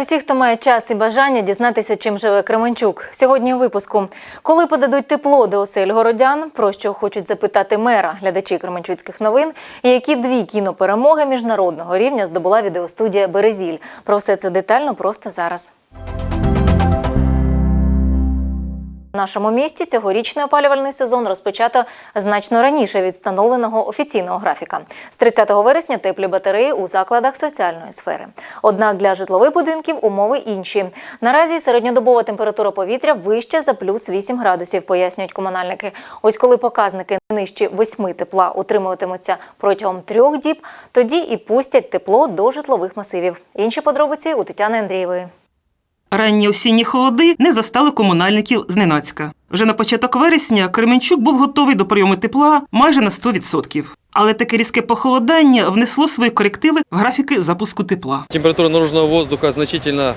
Всіх, хто має час і бажання дізнатися, чим живе Кременчук. Сьогодні у випуску. Коли подадуть тепло до осель городян, про що хочуть запитати мера, глядачі Кременчуцьких новин, і які дві кіноперемоги міжнародного рівня здобула відеостудія Березіль. Про все це детально просто зараз. Нашому місті цьогорічний опалювальний сезон розпочато значно раніше від встановленого офіційного графіка. З 30 вересня теплі батареї у закладах соціальної сфери. Однак для житлових будинків умови інші. Наразі середньодобова температура повітря вища за плюс 8 градусів, пояснюють комунальники. Ось коли показники нижче 8 тепла утримуватимуться протягом трьох діб, тоді і пустять тепло до житлових масивів. Інші подробиці у Тетяни Андрієвої. Ранні осінні холоди не застали комунальників зненацька. Вже на початок вересня Кременчук був готовий до прийому тепла майже на 100%. Але таке різке похолодання внесло свої корективи в графіки запуску тепла. Температура наружного воздуха значительно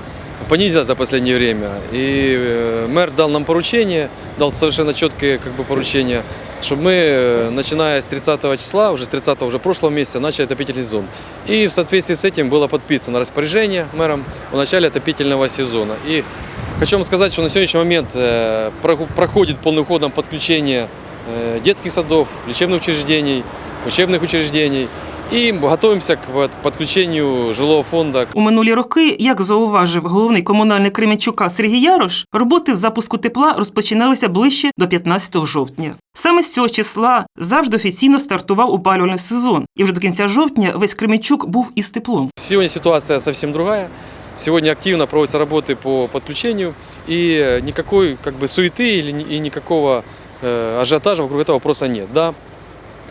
понизилась за последнее время. И э, мэр дал нам поручение, дал совершенно четкие как бы, поручения, чтобы мы, э, начиная с 30 числа, уже с 30 уже прошлого месяца, начали отопительный сезон. И в соответствии с этим было подписано распоряжение мэром о начале отопительного сезона. И хочу вам сказать, что на сегодняшний момент э, проходит полным ходом подключение э, детских садов, лечебных учреждений, учебных учреждений. И готовимся к вот подключению жилого фонда У минулі роки, як зауважив головний комунальник Кременчука Сергій Ярош, роботи з запуску тепла розпочиналися ближче до 15 жовтня. Саме з цього числа завжди офіційно стартував опалювальний сезон, і вже до кінця жовтня весь Кременчук був із теплом. Сегодня ситуация совсем другая. Сегодня активно проводятся работы по подключению, и э, никакой как бы суеты или, ни- и никакого э, ажиотажа вокруг этого вопроса нет. Да,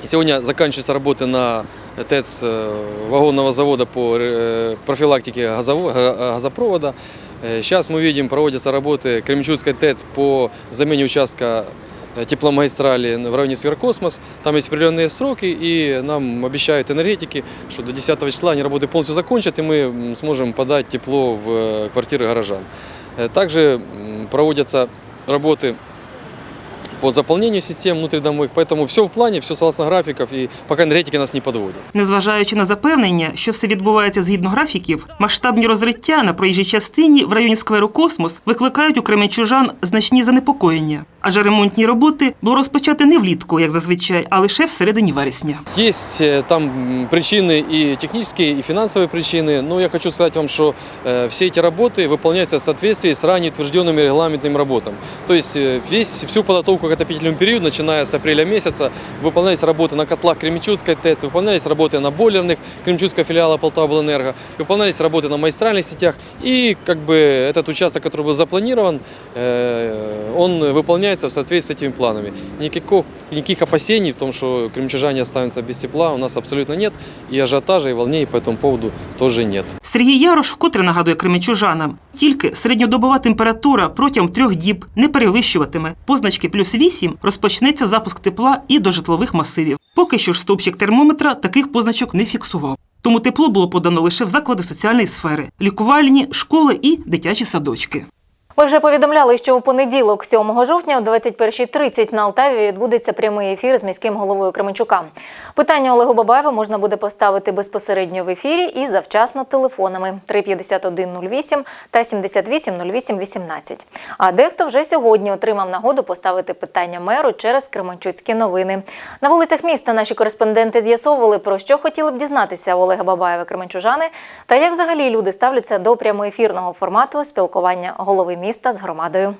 сегодня заканчиваются работы на ТЭЦ э, вагонного завода по э, профилактике газово- га- газопровода. Э, Сейчас мы видим, проводятся работы Кременчугской ТЭЦ по замене участка э, тепломагистрали в районе Сверкосмос. Там есть определенные сроки, и нам обещают энергетики, что до 10 числа они работы полностью закончат, и мы м, сможем подать тепло в э, квартиры горожан. Э, Также м, проводятся работы по заполнению систем внутридомовых, поэтому все в плане, все согласно графиков, и пока энергетики нас не подводят. Незважаючи на запевнення, що все відбувається згідно графіків, масштабні розриття на проїжджій частині в районі скверу Космос викликають у кременчужан значні занепокоєння. Адже ремонтні роботи було розпочати не влітку, як зазвичай, а лише всередині вересня. Есть э, там м, причины и технические, и финансовые причины, но я хочу сказать вам, что э, все эти работы выполняются в соответствии с ранее утвержденными регламентными работами. То есть э, весь, всю подготовку к отопительному периоду, начиная с апреля месяца, выполнялись работы на котлах Кременчугской ТЭЦ, выполнялись работы на бойлерных Кременчугского филиала Полтаваблэнерго, выполнялись работы на магистральных сетях, и как бы этот участок, который был запланирован, э, он выполняется в соответствии с этими планами. Никаких, никаких опасений в том, что кремчужане останутся без тепла, у нас абсолютно нет, и ажиотажа, и волнений по этому поводу тоже нет. Сергій Ярош вкотре нагадує кременчужанам, тільки середньодобова температура протягом трьох діб не перевищуватиме. Позначки плюс 8 розпочнеться запуск тепла і до житлових масивів. Поки що ж стовпчик термометра таких позначок не фіксував. Тому тепло було подано лише в заклади соціальної сфери, лікувальні, школи і дитячі садочки. Ми вже повідомляли, що у понеділок, 7 жовтня, о 21.30 на Алтаві відбудеться прямий ефір з міським головою Кременчука. Питання Олегу Бабаєву можна буде поставити безпосередньо в ефірі і завчасно телефонами 35108 та 780818. А дехто вже сьогодні отримав нагоду поставити питання меру через Кременчуцькі новини. На вулицях міста наші кореспонденти з'ясовували, про що хотіли б дізнатися Олега Бабаєва Кременчужани та як взагалі люди ставляться до прямоефірного формату спілкування голови міста з громадою.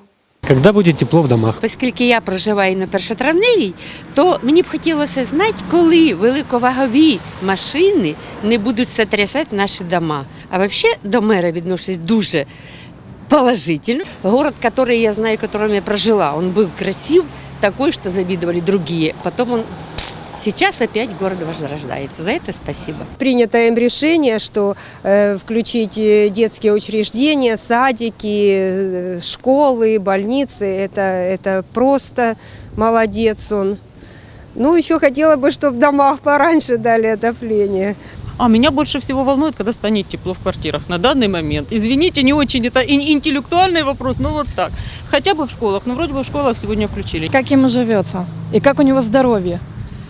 Когда будет тепло в домах? Оскільки я проживаю на першотравневій, то мені б хотілося знати, коли великовагові машини не будуть сотрясати наші дома. А взагалі до мера відношусь дуже положительно. Город, который я знаю, в котором я прожила, он был красив, такой, что завидовали другие. Потом он сейчас опять город возрождается. За это спасибо. принято им решение, что э, включить э, детские учреждения, садики, э, школы, больницы. Это, это просто молодец он. Ну, еще хотела бы, чтобы в домах пораньше дали отопление. А меня больше всего волнует, когда станет тепло в квартирах на данный момент. Извините, не очень это ин- интеллектуальный вопрос, но вот так. Хотя бы в школах, но вроде бы в школах сегодня включили. как ему живется и как у него здоровье.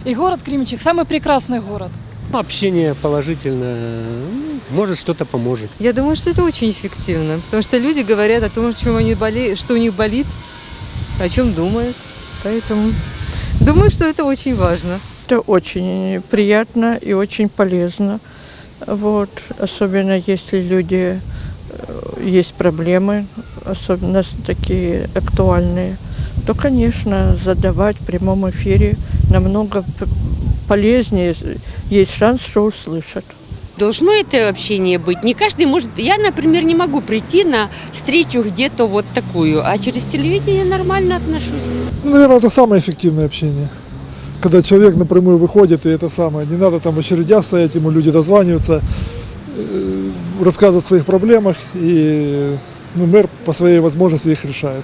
И город Кременчуг самый прекрасный город. Общение положительное, может что-то поможет. Я думаю, что это очень эффективно, потому что люди говорят о том, чем они болеют, что у них болит, о чем думают. Поэтому думаю, что это очень важно. Это очень приятно и очень полезно. Вот. Особенно если люди, э, есть проблемы, особенно такие актуальные, то, конечно, задавать в прямом эфире намного полезнее, есть шанс, что услышат. Должно это общение быть. Не каждый может... Я, например, не могу прийти на встречу где-то вот такую, а через телевидение нормально отношусь. Ну, наверное, это самое эффективное общение. Когда человек напрямую выходит, и это самое. Не надо там в очередях стоять, ему люди дозваниваются, э, рассказывают о своих проблемах, и ну, мэр по своей возможности их решает.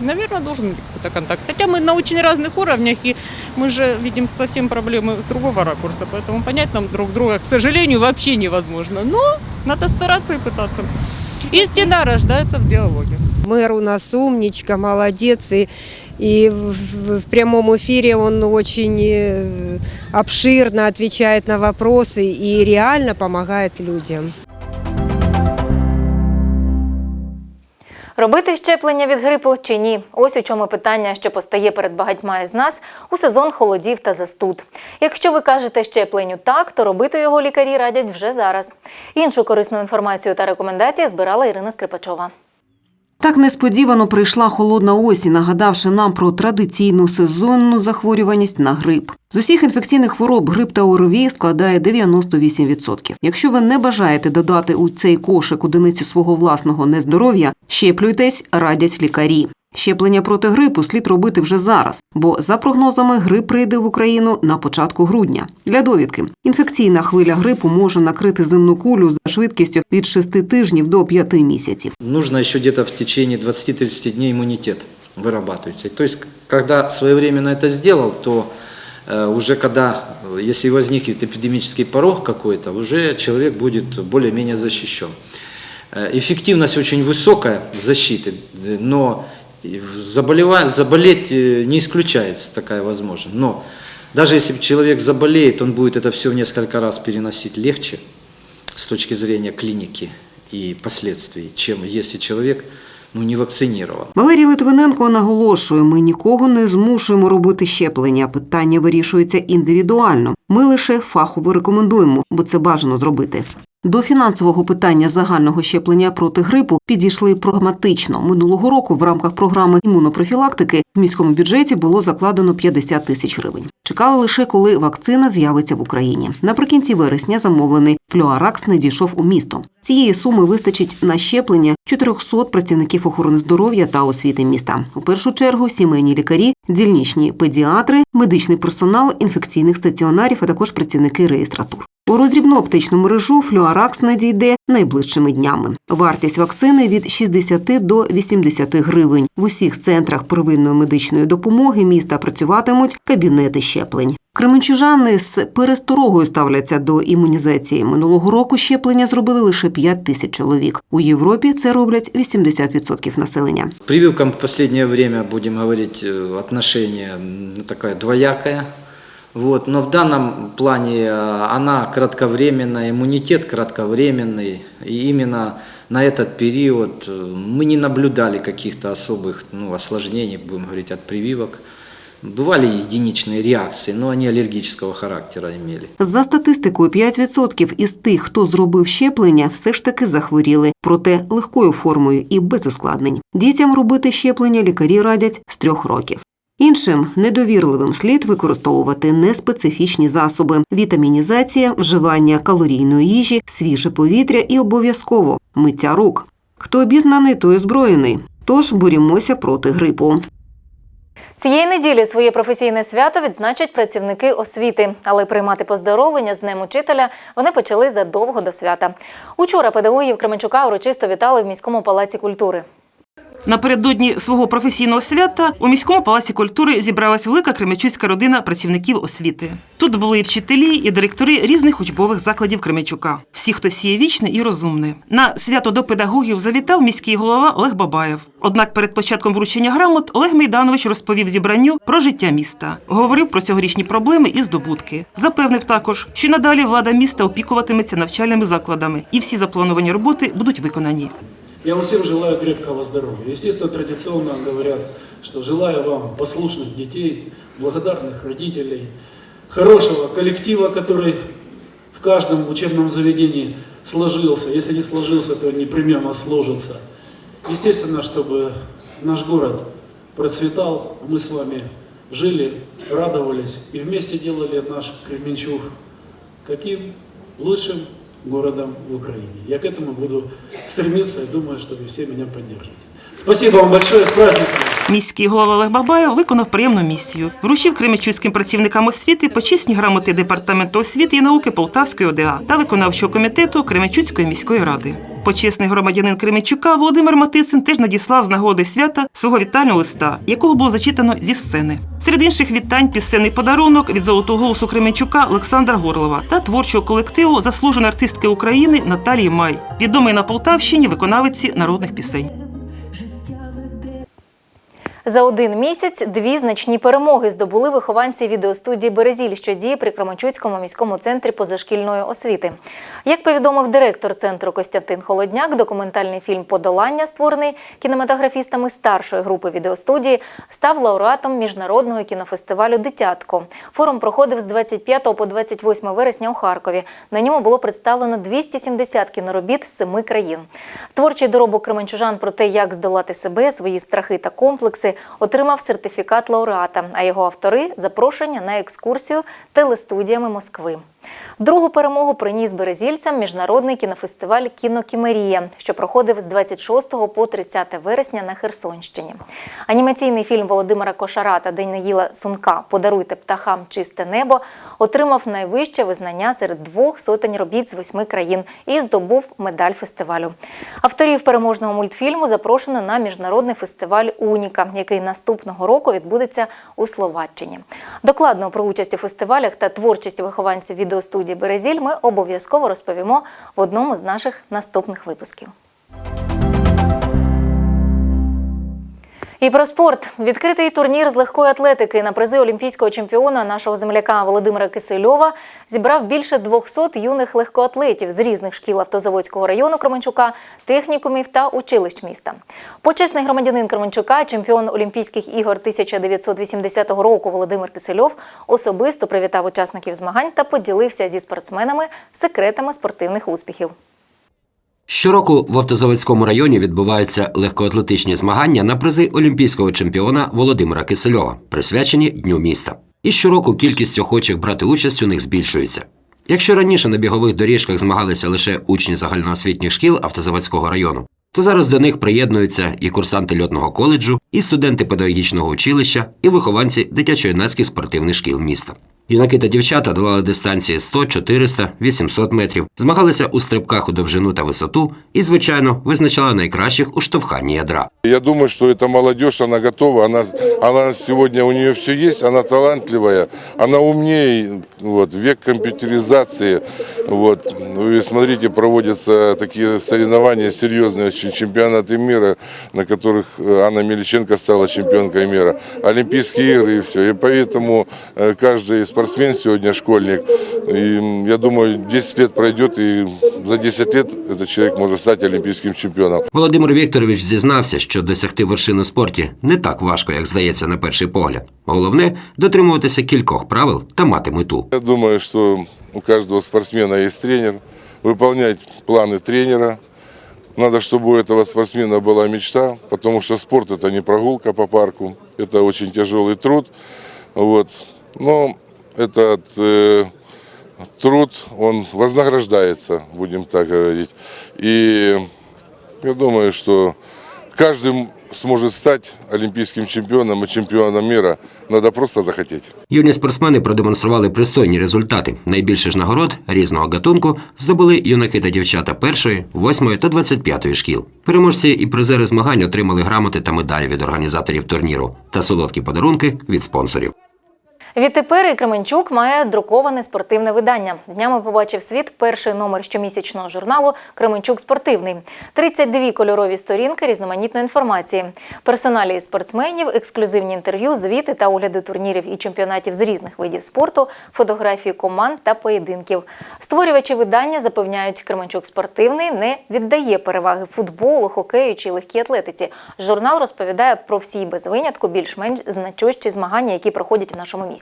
Наверное, должен быть какой-то контакт. Хотя мы на очень разных уровнях, и мы же видим совсем проблемы с другого ракурса, поэтому понять нам друг друга, к сожалению, вообще невозможно. Но надо стараться и пытаться. Истина рождается в диалоге. Мэр у нас умничка, молодец. И, и в, в- прямом эфире он очень э, обширно отвечает на вопросы и реально помогает людям. Робити щеплення від грипу чи ні? Ось у чому питання, що постає перед багатьма із нас у сезон холодів та застуд. Якщо ви кажете щепленню так, то робити його лікарі радять вже зараз. Іншу корисну інформацію та рекомендації збирала Ірина Скрипачова. Так несподівано прийшла холодна осінь, нагадавши нам про традиційну сезонну захворюваність на грип. З усіх інфекційних хвороб грип та ОРВІ складає 98%. Якщо ви не бажаєте додати у цей кошик одиницю свого власного нездоров'я, щеплюйтесь, радять лікарі. Щеплення проти грипу слід робити вже зараз, бо за прогнозами грип прийде в Україну на початку грудня. Для довідки інфекційна хвиля грипу може накрити земну кулю за швидкістю від 6 тижнів до 5 місяців. нужно еще где-то в течение 20-30 дней иммунитет вырабатывается. То есть, когда своевременно это сделал, то э, уже когда, э, если возникнет эпидемический порог какой-то, уже человек будет более-менее защищен. Э, Эффективность очень высокая защиты, э, но и в- заболева- заболеть э, не исключается такая возможность. Но даже если человек заболеет, он будет это все в несколько раз переносить легче с точки зрения клиники и последствий, чем если человек ну, не вакцинирован. Валерій Литвиненко наголошує: ми нікого не змушуємо робити щеплення. Питання вирішується індивідуально. Ми лише фахово рекомендуємо, бо це бажано зробити. До фінансового питання загального щеплення проти грипу підійшли прагматично. Минулого року в рамках програми імунопрофілактики в міському бюджеті було закладено 50 тисяч гривень. Чекали лише коли вакцина з'явиться в Україні. Наприкінці вересня замовлений флюаракс не дійшов у місто. Цієї суми вистачить на щеплення 400 працівників охорони здоров'я та освіти міста. У першу чергу сімейні лікарі, дільничні педіатри, медичний персонал інфекційних стаціонарів, а також працівники реєстратур. У роздрібну аптечну мережу флюаракс надійде найближчими днями. Вартість вакцини від 60 до 80 гривень. В усіх центрах первинної медичної допомоги міста працюватимуть кабінети щеплень. Кременчужани з пересторогою ставляться до імунізації. Минулого року щеплення зробили лише 5 тисяч чоловік. У Європі це роблять 80% населення. Прививкам в последнее время, будем говорить, э, отношение м, такое двоякое. Вот. Но в данном плане э, она кратковременная, иммунитет кратковременный. И именно на этот период э, мы не наблюдали каких-то особых ну, осложнений, будем говорить, от прививок. Бывали единичные реакции, но они аллергического характера имели. За статистикою, 5% із тих, хто зробив щеплення, все ж таки захворіли, проте легкою формою і без ускладнень. Дітям робити щеплення лікарі радять з трьох років. Іншим недовірливим слід використовувати неспецифічні засоби: вітамінізація, вживання калорійної їжі, свіже повітря і обов'язково миття рук. Хто обізнаний, той озброєний. Тож борімося проти грипу. Цієї неділі своє професійне свято відзначать працівники освіти, але приймати поздоровлення з Днем учителя вони почали задовго до свята. Учора педагогів Кременчука урочисто вітали в міському палаці культури. Напередодні свого професійного свята у міському палаці культури зібралась велика кременчуцька родина працівників освіти. Тут були і вчителі, і директори різних учбових закладів Кременчука. Всі, хто сіє вічне і розумне. На свято до педагогів завітав міський голова Олег Бабаєв. Однак перед початком вручення грамот Олег Мейданович розповів зібранню про життя міста, говорив про цьогорічні проблеми і здобутки. Запевнив також, що надалі влада міста опікуватиметься навчальними закладами, і всі заплановані роботи будуть виконані. Я вам всем желаю крепкого здоровья. Естественно, традиционно говорят, что желаю вам послушных детей, благодарных родителей, хорошего коллектива, который в каждом учебном заведении сложился. Если не сложился, то непременно сложится. Естественно, чтобы наш город процветал, мы с вами жили, радовались и вместе делали наш Кременчуг каким лучшим городом в Украине. Я к этому буду стремиться и думаю, что вы все меня поддержите. Спасибо вам большое, с праздником! Міський голова Олег Бабаєв виконав приємну місію. Вручив кремічуським працівникам освіти почесні грамоти департаменту освіти і науки Полтавської ОДА та виконавчого комітету Кременчуцької міської ради. Почесний громадянин Кременчука Володимир Матицин теж надіслав з нагоди свята свого вітального листа, якого було зачитано зі сцени. Серед інших вітань пісенний подарунок від золотого голосу Кременчука Олександра Горлова та творчого колективу заслуженої артистки України Наталії Май, відомий на Полтавщині виконавиці народних пісень. За один місяць дві значні перемоги здобули вихованці відеостудії Березіль, що діє при Кременчуцькому міському центрі позашкільної освіти. Як повідомив директор центру Костянтин Холодняк, документальний фільм Подолання, створений кінематографістами старшої групи відеостудії, став лауреатом міжнародного кінофестивалю Дитятко. Форум проходив з 25 по 28 вересня у Харкові. На ньому було представлено 270 кіноробіт з семи країн. Творчий доробок кременчужан про те, як здолати себе, свої страхи та комплекси, отримав сертифікат лауреата, а його автори запрошення на екскурсію телестудіями Москви. Другу перемогу приніс березільцям міжнародний кінофестиваль Кінокімерія, що проходив з 26 по 30 вересня на Херсонщині. Анімаційний фільм Володимира Кошара та Даниїла Сунка Подаруйте птахам чисте небо отримав найвище визнання серед двох сотень робіт з восьми країн і здобув медаль фестивалю. Авторів переможного мультфільму запрошено на міжнародний фестиваль Уніка, який наступного року відбудеться у Словаччині. Докладно про участь у фестивалях та творчість вихованців відеостудії Березіль ми обов'язково розповімо в одному з наших наступних випусків. І про спорт. Відкритий турнір з легкої атлетики на призи олімпійського чемпіона нашого земляка Володимира Кисельова зібрав більше 200 юних легкоатлетів з різних шкіл Автозаводського району Кременчука, технікумів та училищ міста. Почесний громадянин Кременчука, чемпіон Олімпійських ігор 1980 року Володимир Кисельов особисто привітав учасників змагань та поділився зі спортсменами секретами спортивних успіхів. Щороку в Автозаводському районі відбуваються легкоатлетичні змагання на призи олімпійського чемпіона Володимира Кисельова, присвячені Дню міста. І щороку кількість охочих брати участь у них збільшується. Якщо раніше на бігових доріжках змагалися лише учні загальноосвітніх шкіл Автозаводського району, то зараз до них приєднуються і курсанти льотного коледжу, і студенти педагогічного училища, і вихованці дитячо-юнацьких спортивних шкіл міста. Юнаки та дівчата долали дистанції 100, 400, 800 метрів, змагалися у стрибках у довжину та висоту і, звичайно, визначали найкращих у штовханні ядра. Я думаю, что эта молодежь, она готова, она, она сегодня у нее все есть, она талантливая, она умнее, вот, век компьютеризации, вот, вы смотрите, проводятся такие соревнования серьезные, очень, чемпионаты мира, на которых э, Анна Меличенко стала чемпионкой мира, Олимпийские игры и все, и поэтому э, каждый спортсмен сегодня школьник, и м, я думаю, 10 лет пройдет, и за 10 лет этот человек может стать олимпийским чемпионом. Володимир Вікторович зізнався, що досягти вершини у спорті не так важко, як здається на перший погляд. Головне дотримуватися кількох правил та мати мету. Я думаю, что у каждого спортсмена есть тренер. Выполнять планы тренера. Надо, чтобы у этого спортсмена была мечта, потому что спорт это не прогулка по парку, это очень тяжелый труд. Вот. Но этот э, труд, он вознаграждается, будем так говорить. И я думаю, что каждый сможет стать олимпийским чемпионом и чемпионом мира, надо просто захотеть. Юні спортсмени продемонстрували пристойні результати. Найбільше ж нагород різного гатунку здобули юнаки та дівчата першої, восьмої та 25-ї шкіл. Переможці і призери змагань отримали грамоти та медалі від організаторів турніру та солодкі подарунки від спонсорів. Відтепер і Кременчук має друковане спортивне видання. Днями побачив світ перший номер щомісячного журналу Кременчук спортивний. 32 кольорові сторінки різноманітної інформації, персоналі спортсменів, ексклюзивні інтерв'ю, звіти та огляди турнірів і чемпіонатів з різних видів спорту, фотографії команд та поєдинків. Створювачі видання запевняють, Кременчук спортивний не віддає переваги футболу, хокею чи легкій атлетиці. Журнал розповідає про всі без винятку більш-менш значущі змагання, які проходять в нашому місті.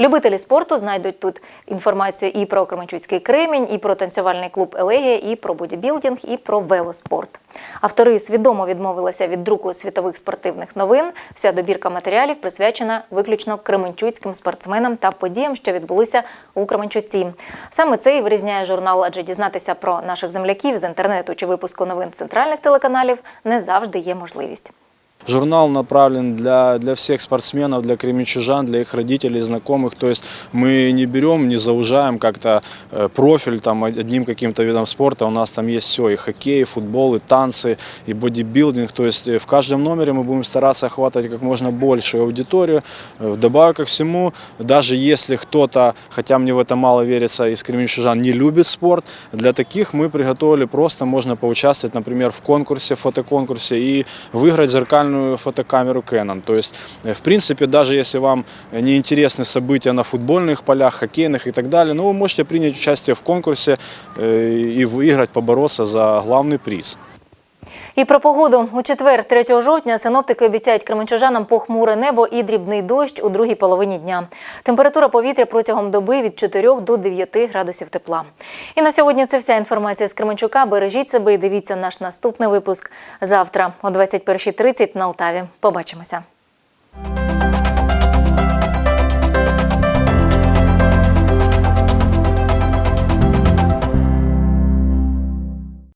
Любителі спорту знайдуть тут інформацію і про Кременчуцький кремінь, і про танцювальний клуб Елегія, і про бодібілдинг, і про велоспорт. Автори свідомо відмовилися від друку світових спортивних новин. Вся добірка матеріалів присвячена виключно кременчуцьким спортсменам та подіям, що відбулися у Кременчуці. Саме це і вирізняє журнал, адже дізнатися про наших земляків з інтернету чи випуску новин центральних телеканалів не завжди є можливість. Журнал направлен для, для всех спортсменов, для кременчужан, для их родителей, знакомых. То есть мы не берем, не заужаем как-то э, профиль там, одним каким-то видом спорта. У нас там есть все, и хоккей, и футбол, и танцы, и бодибилдинг. То есть э, в каждом номере мы будем стараться охватывать как можно большую аудиторию. Э, Вдобавок ко всему, даже если кто-то, хотя мне в это мало верится, из кременчужан не любит спорт, для таких мы приготовили просто, можно поучаствовать, например, в конкурсе, фотоконкурсе и выиграть зеркальную фотокамеру Canon. То есть, э, в принципе, даже если вам не интересны события на футбольных полях, хоккейных и так далее, ну, вы можете принять участие в конкурсе э, и выиграть, побороться за главный приз. І про погоду у четвер, 3 жовтня, синоптики обіцяють кременчужанам похмуре небо і дрібний дощ у другій половині дня. Температура повітря протягом доби від 4 до 9 градусів тепла. І на сьогодні це вся інформація з Кременчука. Бережіть себе і дивіться наш наступний випуск завтра о 21.30 на Алтаві. Побачимося.